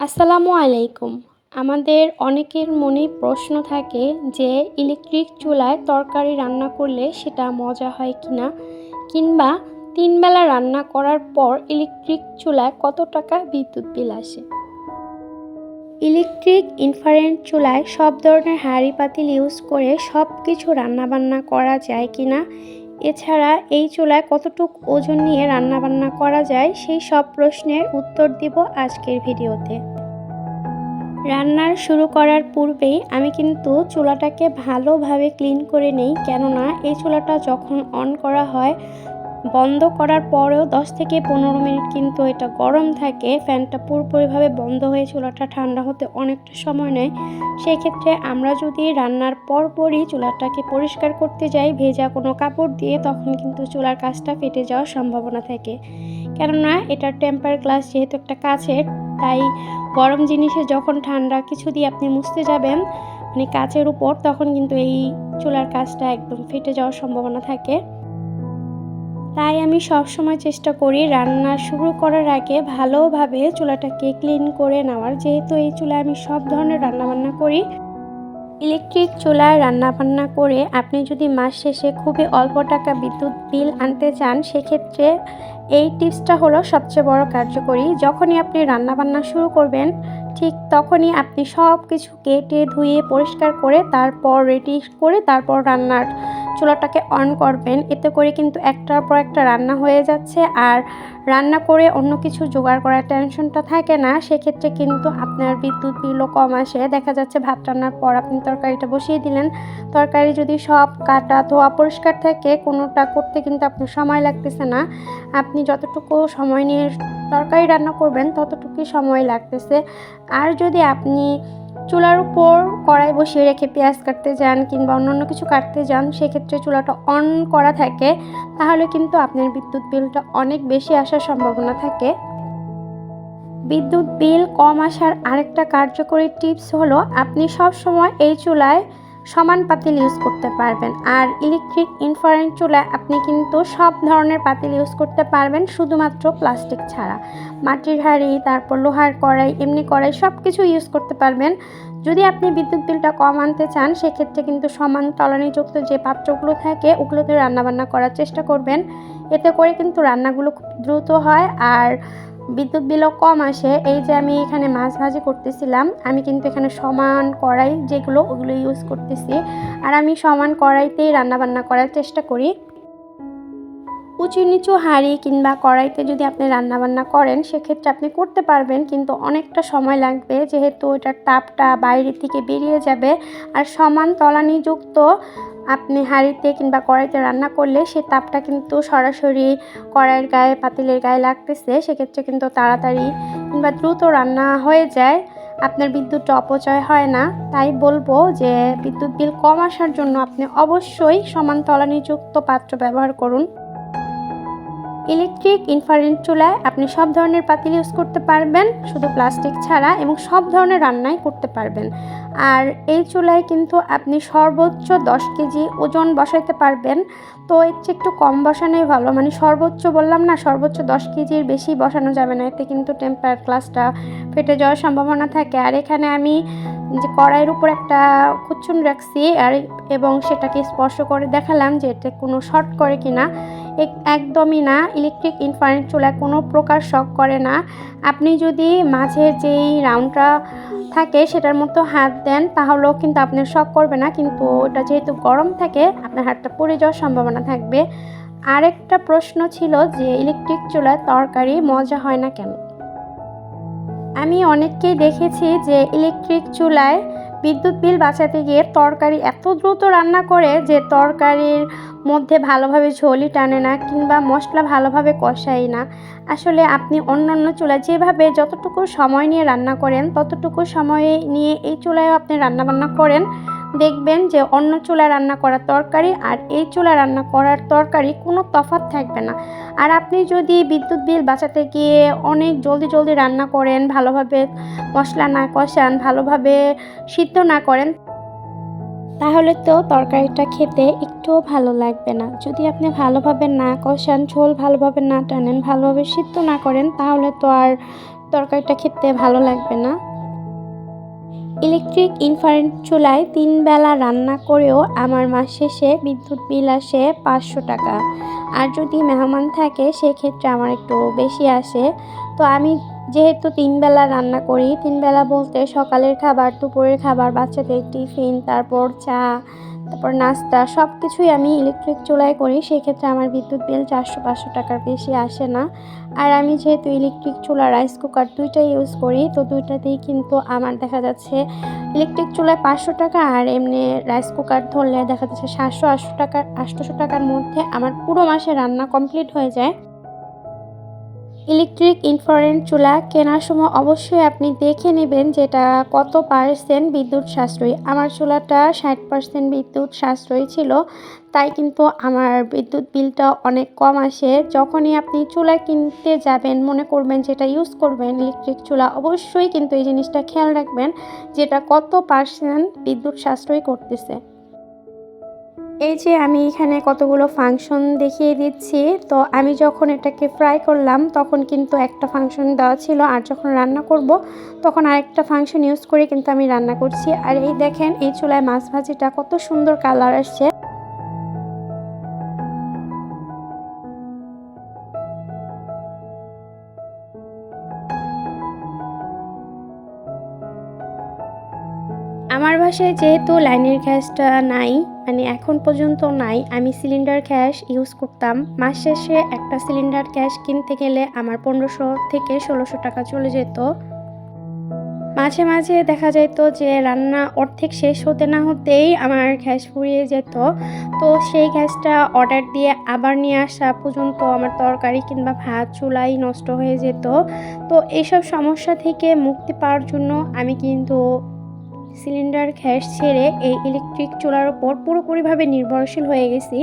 আসসালামু আলাইকুম। আমাদের অনেকের মনে প্রশ্ন থাকে যে, ইলেকট্রিক চুলায় তরকারি রান্না করলে সেটা মজা হয় কি না? কিংবা তিনবেলা রান্না করার পর ইলেকট্রিক চুলায় কত টাকা বিদ্যুৎ বিল আসে? ইলেকট্রিক ইনফ্রারেড চুলায় সব ধরনের হাঁড়ি পাতিল ইউজ করে সব কিছু রান্নাবান্না করা যায় কি না? এছাড়া এই চুলায় কতটুক ওজন নিয়ে রান্নাবান্না করা যায় সেই সব প্রশ্নের উত্তর দিব আজকের ভিডিওতে। রান্নার শুরু করার পূর্বেই আমি কিন্তু চুলাটাকে ভালোভাবে ক্লিন করে নেই, কেননা এই চুলাটা যখন অন করা হয় বন্ধ করার পরেও দশ থেকে পনেরো মিনিট কিন্তু এটা গরম থাকে, ফ্যানটা পুরোপুরিভাবে বন্ধ হয়ে চুলাটা ঠান্ডা হতে অনেকটা সময় নেয়। সেই ক্ষেত্রে আমরা যদি রান্নার পরপরই চুলাটাকে পরিষ্কার করতে যাই, ভেজা কোনো কাপড় দিয়ে, তখন কিন্তু চুলার কাজটা ফেটে যাওয়ার সম্ভাবনা থাকে। কেননা এটার টেম্পার গ্লাস যেহেতু একটা কাছের তাই গরম জিনিসে যখন ঠান্ডা কিছু দিয়ে আপনি মুছতে যাবেন মানে কাচের উপর, তখন কিন্তু এই চুলার কাজটা একদম ফেটে যাওয়ার সম্ভাবনা থাকে। তাই আমি সব সময় চেষ্টা করি রান্না শুরু করার আগে ভালোভাবে চুলাটাকে ক্লিন করে নেওয়ার। যেহেতু এই চুলায় আমি সব ধরনের রান্নাবান্না করি, ইলেকট্রিক চুলায় রান্নাবান্না করে আপনি যদি মাস শেষে খুবই অল্প টাকা বিদ্যুৎ বিল আনতে চান, সেক্ষেত্রে এই টিপসটা হলো সবচেয়ে বড় কার্যকরী। যখনই আপনি রান্নাবান্না শুরু করবেন, ঠিক তখনই আপনি সব কিছু কেটে ধুয়ে পরিষ্কার করে তারপর রেডি করে তারপর রান্নার চুলাটাকে অন করবেন। এতে করে কিন্তু একটার পর একটা রান্না হয়ে যাচ্ছে। আর রান্না করে অন্য কিছু জোগাড় করার টেনশনটা থাকে না। সেক্ষেত্রে কিন্তু আপনার বিদ্যুৎ বিলও কম আসে। দেখা যাচ্ছে ভাত রান্নার পর আপনি তরকারিটা বসিয়ে দিলেন। তরকারি যদি সব কাটা ধোয়া পরিষ্কার থাকে, কোনোটা করতে কিন্তু আপনার সময় লাগতেছে না। আপনি যতটুকু সময় নিয়ে তরকারি রান্না করবেন, ততটুকুই সময় লাগতেছে। আর যদি আপনি চুলার উপর কড়াই বসিয়ে রেখে পেঁয়াজ কাটতে যান কিংবা অন্যান্য কিছু কাটতে যান, সেক্ষেত্রে চুলাটা অন করা থাকে, তাহলে কিন্তু আপনার বিদ্যুৎ বিলটা অনেক বেশি আসার সম্ভাবনা থাকে। বিদ্যুৎ বিল কম আসার আরেকটা কার্যকরী টিপস হলো, আপনি সব সময় এই চুলায় সমান পাতিল ইউজ করতে পারবেন। আর ইলেকট্রিক ইনফারেন্ট চুলায় আপনি কিন্তু সব ধরনের পাতিল ইউজ করতে পারবেন, শুধুমাত্র প্লাস্টিক ছাড়া। মাটির হাঁড়ি, তারপর লোহার কড়াই, এমনি কড়াই সব কিছু ইউজ করতে পারবেন। যদি আপনি বিদ্যুৎ বিলটা কম আনতে চান, সেক্ষেত্রে কিন্তু সমান তলানিযুক্ত যে পাত্রগুলো থাকে ওগুলোতে রান্নাবান্না করার চেষ্টা করবেন। এতে করে কিন্তু রান্নাগুলো খুব দ্রুত হয়। আর বিদ্যুৎ বিলও কম আসে। এই যে আমি এখানে মাছ ভাজি করতেছিলাম, আমি কিন্তু এখানে সমান কড়াই যেগুলো ওগুলো ইউজ করতেছি। আর আমি সমান কড়াইতেই রান্নাবান্না করার চেষ্টা করি। উঁচু নিচু হাঁড়ি কিংবা কড়াইতে যদি আপনি রান্নাবান্না করেন, সেক্ষেত্রে আপনি করতে পারবেন, কিন্তু অনেকটা সময় লাগবে, যেহেতু এটার তাপটা বাইরের থেকে বেরিয়ে যাবে। আর সমান তলানিযুক্ত আপনি হাঁড়িতে কিংবা কড়াইতে রান্না করলে সে তাপটা কিন্তু সরাসরি কড়াইয়ের গায়ে, পাতিলের গায়ে লাগতেছে। সেক্ষেত্রে কিন্তু তাড়াতাড়ি কিংবা দ্রুত রান্না হয়ে যায়। আপনার বিদ্যুৎটা অপচয় হয় না। তাই বলব যে বিদ্যুৎ বিল কম আসার জন্য আপনি অবশ্যই সমান তলানিযুক্ত পাত্র ব্যবহার করুন। ইলেকট্রিক ইনফারেন্ট চুলায় আপনি সব ধরনের পাতিল ইউজ করতে পারবেন, শুধু প্লাস্টিক ছাড়া এবং সব ধরনের রান্নাই করতে পারবেন। আর এই চুলায় কিন্তু আপনি সর্বোচ্চ দশ কেজি ওজন বসাইতে পারবেন। তো এর চেয়ে একটু কম বসানোই ভালো। মানে সর্বোচ্চ বললাম না, সর্বোচ্চ দশ কেজির বেশি বসানো যাবে না। এতে কিন্তু টেম্পার গ্লাসটা ফেটে যাওয়ার সম্ভাবনা থাকে। আর এখানে আমি যে কড়াইয়ের উপর একটা কুচুন রাখছি, আর এবং সেটাকে স্পর্শ করে দেখালাম যে এটা কোনো শর্ট করে কিনা। একদমই না। ইলেকট্রিক ইনফারেন্ট চুলা কোনো প্রকার শক করে না। আপনি যদি মাঝের যেই রাউন্ডটা থাকে সেটার মতো হাত দেন, তাহলেও কিন্তু আপনার শক করবে না। কিন্তু ওটা যেহেতু গরম থাকে, আপনার হাতটা পড়ে যাওয়ার সম্ভাবনা থাকবে। আরেকটা প্রশ্ন ছিল যে, ইলেকট্রিক চুলায় তরকারি মজা হয় না কেন? আমি অনেককেই দেখেছি যে, ইলেকট্রিক চুলায় বিদ্যুৎ বিল বাঁচাতে গিয়ে তরকারি এত দ্রুত রান্না করে যে তরকারির মধ্যে ভালোভাবে ঝোলি টানে না কিংবা মশলা ভালোভাবে কষাই না। আসলে আপনি অন্যান্য অন্য চুলায় যেভাবে যতটুকু সময় নিয়ে রান্না করেন, ততটুকু সময় নিয়ে এই চুলায়ও আপনি রান্নাবান্না করেন। দেখবেন যে অন্য চুলায় রান্না করার তরকারি আর এই চুলা রান্না করার তরকারি কোনো তফাৎ থাকবে না। আর আপনি যদি বিদ্যুৎ বিল বাঁচাতে গিয়ে অনেক জলদি জলদি রান্না করেন, ভালোভাবে মশলা না কষান, ভালোভাবে সিদ্ধ না করেন, তাহলে তো তরকারিটা খেতে একটুও ভালো লাগবে না। যদি আপনি ভালোভাবে না কষান, ঝোল ভালোভাবে না টানেন, ভালোভাবে সিদ্ধ না করেন, তাহলে তো আর তরকারিটা খেতে ভালো লাগবে না। ইলেকট্রিক ইনফারেন্ট চুলায় তিন বেলা রান্না করেও আমার মাস শেষে বিদ্যুৎ বিল আসে পাঁচশো টাকা। আর যদি মেহমান থাকে, সেক্ষেত্রে আমার একটু বেশি আসে। তো আমি যেহেতু তিন বেলা রান্না করি, তিন বেলা বলতে সকালের খাবার, দুপুরের খাবার, বাচ্চাদের টিফিন, তারপর চা তারপর নাস্তা সব কিছুই আমি ইলেকট্রিক চুলায় করি। সেক্ষেত্রে আমার বিদ্যুৎ বিল চারশো পাঁচশো টাকার বেশি আসে না। আর আমি যেহেতু ইলেকট্রিক চুলা রাইস কুকার দুইটাই ইউজ করি, তো দুইটাতেই কিন্তু আমার দেখা যাচ্ছে ইলেকট্রিক চুলায় পাঁচশো টাকা আর এমনি রাইস কুকার ধরলে দেখা যাচ্ছে সাতশো আটশো টাকার, আটশোশো টাকার মধ্যে আমার পুরো মাসে রান্না কমপ্লিট হয়ে যায়। ইলেকট্রিক ইনফ্রারেড চুলা কেনার সময় অবশ্যই আপনি দেখে নেবেন যেটা কত পার্সেন্ট বিদ্যুৎ সাশ্রয়ী। আমার চুলাটা ষাট পার্সেন্ট বিদ্যুৎ সাশ্রয়ী ছিল, তাই কিন্তু আমার বিদ্যুৎ বিলটা অনেক কম আসে। যখনই আপনি চুলা কিনতে যাবেন, মনে করবেন যেটা ইউজ করবেন, ইলেকট্রিক চুলা, অবশ্যই কিন্তু এই জিনিসটা খেয়াল রাখবেন, যেটা কত পার্সেন্ট বিদ্যুৎ সাশ্রয়ী করতেছে। এই যে আমি এখানে কতগুলো ফাংশন দেখিয়ে দিচ্ছি, তো আমি যখন এটাকে ফ্রাই করলাম, তখন কিন্তু একটা ফাংশন দেওয়া ছিল, আর যখন রান্না করব, তখন আরেকটা ফাংশন ইউজ করে কিন্তু আমি রান্না করছি। আর এই দেখেন, এই চুলায় মাছ ভাজিটা কত সুন্দর কালার আসছে। বাসায় যেহেতু লাইনের গ্যাসটা নাই মানে এখন পর্যন্ত নাই, আমি সিলিন্ডার গ্যাস ইউজ করতাম। মাস শেষে একটা সিলিন্ডার গ্যাস কিনতে গেলে আমার পনেরোশো থেকে ষোলোশো টাকা চলে যেত। মাঝে মাঝে দেখা যেত যে রান্না অর্ধেক শেষ হতে না হতেই আমার গ্যাস ফুরিয়ে যেত। তো সেই গ্যাসটা অর্ডার দিয়ে আবার নিয়ে আসা পর্যন্ত আমার তরকারি কিংবা ভাত চুলাই নষ্ট হয়ে যেত। তো এইসব সমস্যা থেকে মুক্তি পাওয়ার জন্য আমি কিন্তু সিলিন্ডার গ্যাস ছেড়ে এই ইলেকট্রিক চুলার ওপর পুরোপুরিভাবে নির্ভরশীল হয়ে গেছি।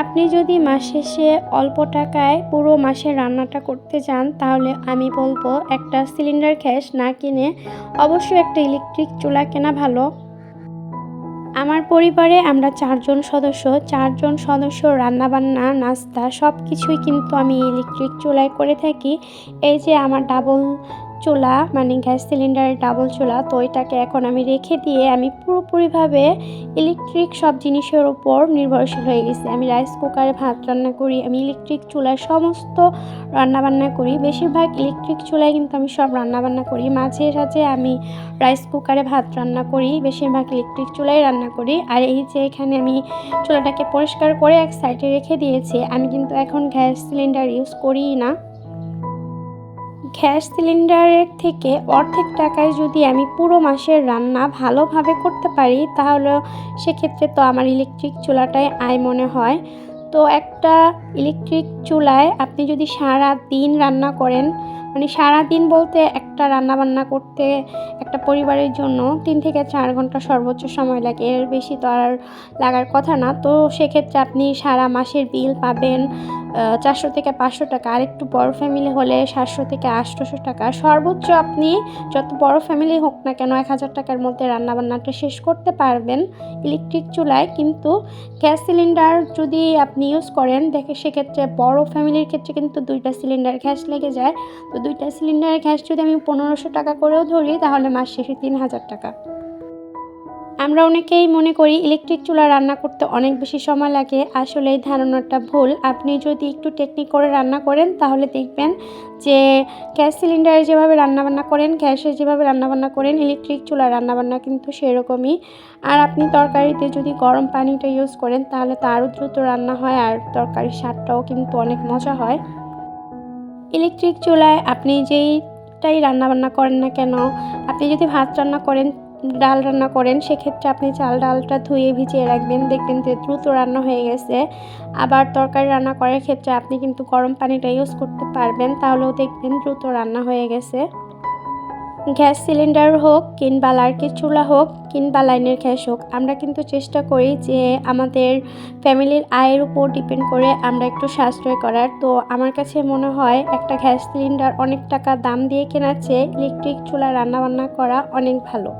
আপনি যদি মাস শেষে অল্প টাকায় পুরো মাসের রান্নাটা করতে চান, তাহলে আমি বলব একটা সিলিন্ডার গ্যাস না কিনে অবশ্যই একটা ইলেকট্রিক চুলা কেনা ভালো। আমার পরিবারে আমরা চারজন সদস্য চারজন সদস্য, রান্নাবান্না, নাস্তা সব কিছুই কিন্তু আমি ইলেকট্রিক চুলায় করে থাকি। এই যে আমার ডাবল চুলা মানে গ্যাস সিলিন্ডারের ডাবল চুলা, তো এটাকে এখন আমি রেখে দিয়ে আমি পুরোপুরিভাবে ইলেকট্রিক সব জিনিসের ওপর নির্ভরশীল হয়ে গেছি। আমি রাইস কুকারে ভাত রান্না করি, আমি ইলেকট্রিক চুলায় সমস্ত রান্নাবান্না করি। বেশিরভাগ ইলেকট্রিক চুলায় কিন্তু আমি সব রান্নাবান্না করি। মাঝে সাঝে আমি রাইস কুকারে ভাত রান্না করি, বেশিরভাগ ইলেকট্রিক চুলায় রান্না করি। আর এই যে এখানে আমি চুলাটাকে পরিষ্কার করে এক সাইডে রেখে দিয়েছি, আমি কিন্তু এখন গ্যাস সিলিন্ডার ইউজ করিই না। গ্যাস সিলিন্ডারের থেকে অর্ধেক টাকায় যদি আমি পুরো মাসের রান্না ভালোভাবে করতে পারি, তাহলে সেক্ষেত্রে তো আমার ইলেকট্রিক চুলাটাই আয় মনে হয়। তো একটা ইলেকট্রিক চুলায় আপনি যদি সারা দিন রান্না করেন মানে সারা দিন বলতে একটা রান্না বান্না করতে, একটা পরিবারের জন্য তিন থেকে চার ঘণ্টা সর্বোচ্চ সময় লাগে। এর বেশি তো আর লাগার কথা না। তো সেক্ষেত্রে আপনি সারা মাসের বিল পাবেন চারশো থেকে পাঁচশো টাকা। আর একটু বড় ফ্যামিলি হলে সাতশো থেকে আটশোশো টাকা। সর্বোচ্চ আপনি যত বড় ফ্যামিলি হোক না কেন এক হাজার টাকার মধ্যে রান্নাবান্নাটা শেষ করতে পারবেন ইলেকট্রিক চুলায়। কিন্তু গ্যাস সিলিন্ডার যদি আপনি ইউজ করেন, দেখে সেক্ষেত্রে বড় ফ্যামিলির ক্ষেত্রে কিন্তু দুইটা সিলিন্ডার গ্যাস লেগে যায়। তো দুইটা সিলিন্ডারের গ্যাস যদি আমি পনেরোশো টাকা করেও ধরি, তাহলে মাস শেষে তিন হাজার টাকা। আমরা অনেকেই মনে করি ইলেকট্রিক চুলা রান্না করতে অনেক বেশি সময় লাগে। আসলে এই ধারণাটা ভুল। আপনি যদি একটু টেকনিক করে রান্না করেন, তাহলে দেখবেন যে গ্যাস সিলিন্ডারে যেভাবে রান্নাবান্না করেন, গ্যাসে যেভাবে রান্নাবান্না করেন, ইলেকট্রিক চুলা রান্নাবান্না কিন্তু সেরকমই। আর আপনি তরকারিতে যদি গরম পানিটা ইউজ করেন, তাহলে তো আরও দ্রুত রান্না হয়, আর তরকারির স্বাদটাও কিন্তু অনেক মজা হয়। ইলেকট্রিক চুলায় আপনি যেইটাই রান্নাবান্না করেন না কেন, আপনি যদি ভাত রান্না করেন, ডাল রান্না করেন, সেক্ষেত্রে আপনি চাল ডালটা ধুয়ে ভিজিয়ে রাখবেন। দেখবেন যে দ্রুত রান্না হয়ে গেছে। আবার তরকারি রান্না করার ক্ষেত্রে আপনি কিন্তু গরম পানিটা ইউজ করতে পারবেন, তাহলেও দেখবেন দ্রুত রান্না হয়ে গেছে। গ্যাস সিলিন্ডার হোক কিংবা লার্কির চুলা হোক কিংবা লাইনের গ্যাস হোক, আমরা কিন্তু চেষ্টা করি যে আমাদের ফ্যামিলির আয়ের উপর ডিপেন্ড করে আমরা একটু সাশ্রয় করার। তো আমার কাছে মনে হয় একটা গ্যাস সিলিন্ডার অনেক টাকা দাম দিয়ে কেনার চেয়ে ইলেকট্রিক চুলা রান্নাবান্না করা অনেক ভালো।